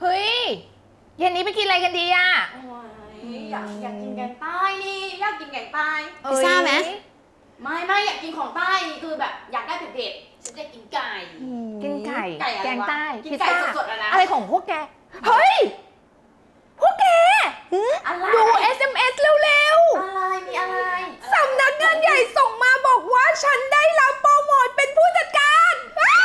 เฮ้ย เย็นนี้ไปกินอะไรกันดีอะโอ้ยอยากอยากกินแกงใต้นี่อยากกินแกงใต้ พิซซ่าไหม เอ้ยไม่ไม่อยากกินของใต้นี่คือแบบอยากได้เผ็ดๆฉันจะกินไก่ กินไก่ ไก่อะไรวะแกงใต้กินพิซไก่ซ่าสดๆอะนะ อะไรของพวกแก เฮ้ย พวกแก อะไรดู SMS เร็วอะไรมีอะไรๆ สำนักงานใหญ่ส่งมาบอกว่าฉันได้รับโปรโมทเป็นผู้จัดการว้า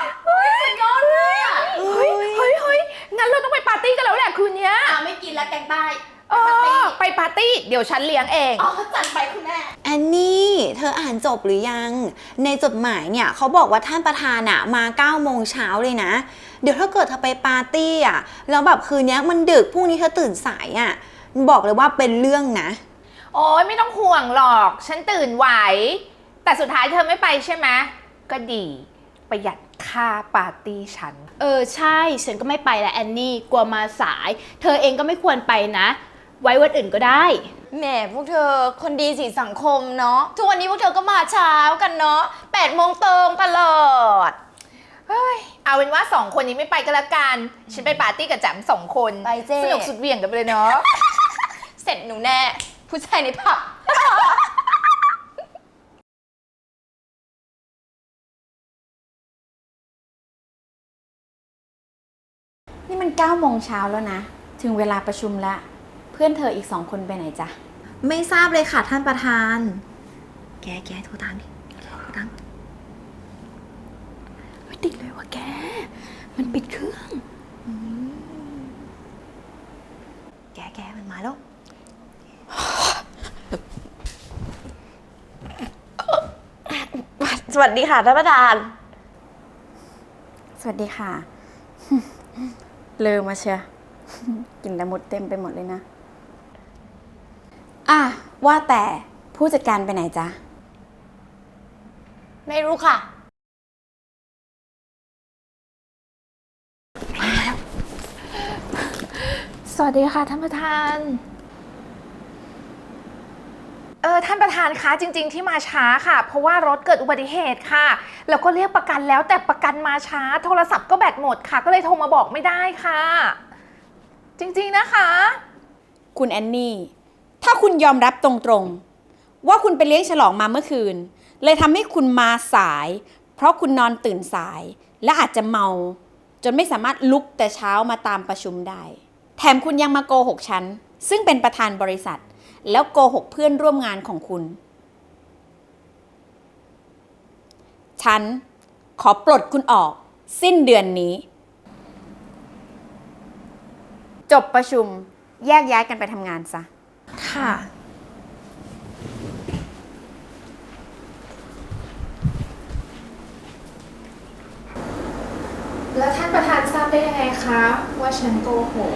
วเฮ้ย สุดยอดเลยอะ เฮ้ย เฮ้ย เฮ้ย งั้นเราต้องไปปาร์ตี้กันแล้วแหละคืนเนี้ย อะไม่กิน แล้วแกงใต้เอไปปาร์ตี้อไปปาร์ตี้เดี๋ยวฉันเลี้ยงเอง อ๋อจัดไปคุณแม่ แอนนี่ เธออ่านจบหรือยัง ในจดหมายเนี่ยเขาบอกว่าท่านประธานอะมา9โมงเช้าเลยนะ เดี๋ยวถ้าเกิดเธอไปปาร์ตี้อะแล้วแบบคืนนี้มันดึกพรุ่งนี้เธอตื่นสายอะบอกเลยว่าเป็นเรื่องนะ โอ้ยไม่ต้องห่วงหรอก ฉันตื่นไหว แต่สุดท้ายเธอไม่ไปใช่ไหมก็ดี ประหยัดค่าปาร์ตี้ฉัน เออใช่ ฉันก็ไม่ไปแล้วแอนนี่กลัวมาสาย เธอเองก็ไม่ควรไปนะ ไว้วันอื่นก็ได้ แหมพวกเธอคนดีสีสังคมเนาะทุกวันนี้พวกเธอก็มาเช้ากันเนาะ8โมงตรงตลอดเฮ้ยเอาเป็นว่าสองคนนี้ไม่ไปก็แล้วกัน ฉันไปปาร์ตี้กับแจ๋มสองคนไปเจ้ สนุกสุดเหวี่ยงกันไปเลยเนาะ เสร็จหนูแน่ ผู้ชายในผับ นี่มัน9โมงเช้าแล้วนะ ถึงเวลาประชุมแล้ว เพื่อนเธออีกสองคนไปไหนจ๊ะ ไม่ทราบเลยค่ะท่านประธาน แกแกโทรตามดิโทรตามไม่ติดเลยว่ะแก มันปิดเครื่องแกแกมันมาแล้ว สวัสดีค่ะท่านประธาน สวัสดีค่ะ เลอมาเชียกินละมุดเต็มไปหมดเลยนะ อะ ว่าแต่ผู้จัดการไปไหนจ๊ะ ไม่รู้ค่ะ สวัสดีค่ะท่านประธาน เออท่านประธานคะจริง ๆ ที่มาช้าค่ะ เพราะว่ารถเกิดอุบัติเหตุค่ะ แล้วก็เรียกประกันแล้วแต่ประกันมาช้า โทรศัพท์ก็แบตหมดค่ะ ก็เลยโทรมาบอกไม่ได้ค่ะ จริงๆนะคะ คุณแอนนี่ ถ้าคุณยอมรับตรงๆ ว่าคุณไปเลี้ยงฉลองมาเมื่อคืน เลยทำให้คุณมาสาย เพราะคุณนอนตื่นสาย และอาจจะเมา จนไม่สามารถลุกแต่เช้ามาตามประชุมได้ แถมคุณยังมาโกหกฉันซึ่งเป็นประธานบริษัท แล้วโกหกเพื่อนร่วมงานของคุณ ฉันขอปลดคุณออก สิ้นเดือนนี้ จบประชุมแยกย้ายกันไปทำงานซะ ค่ะ แล้วท่านประธานทราบได้ยังไงคะ ว่าฉันโกหก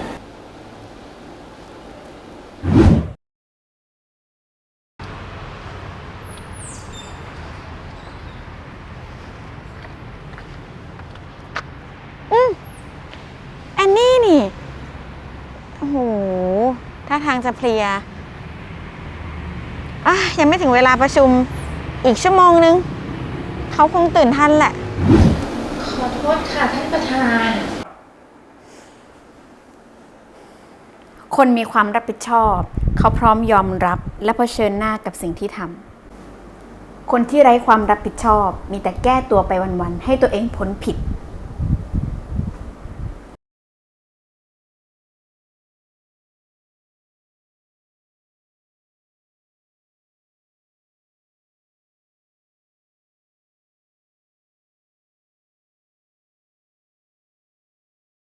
แอนนี่นี่ โอ้โห ถ้า ทางจะเพลียอะยังไม่ถึงเวลาประชุมอีกชั่วโมงนึง เขาคงตื่นทันแหละ ขอโทษค่ะท่านประธาน คนมีความรับผิดชอบ เขาพร้อมยอมรับและเผชิญหน้ากับสิ่งที่ทำคนที่ไร้ความรับผิดชอบ มีแต่แก้ตัวไปวันๆให้ตัวเองพ้นผิด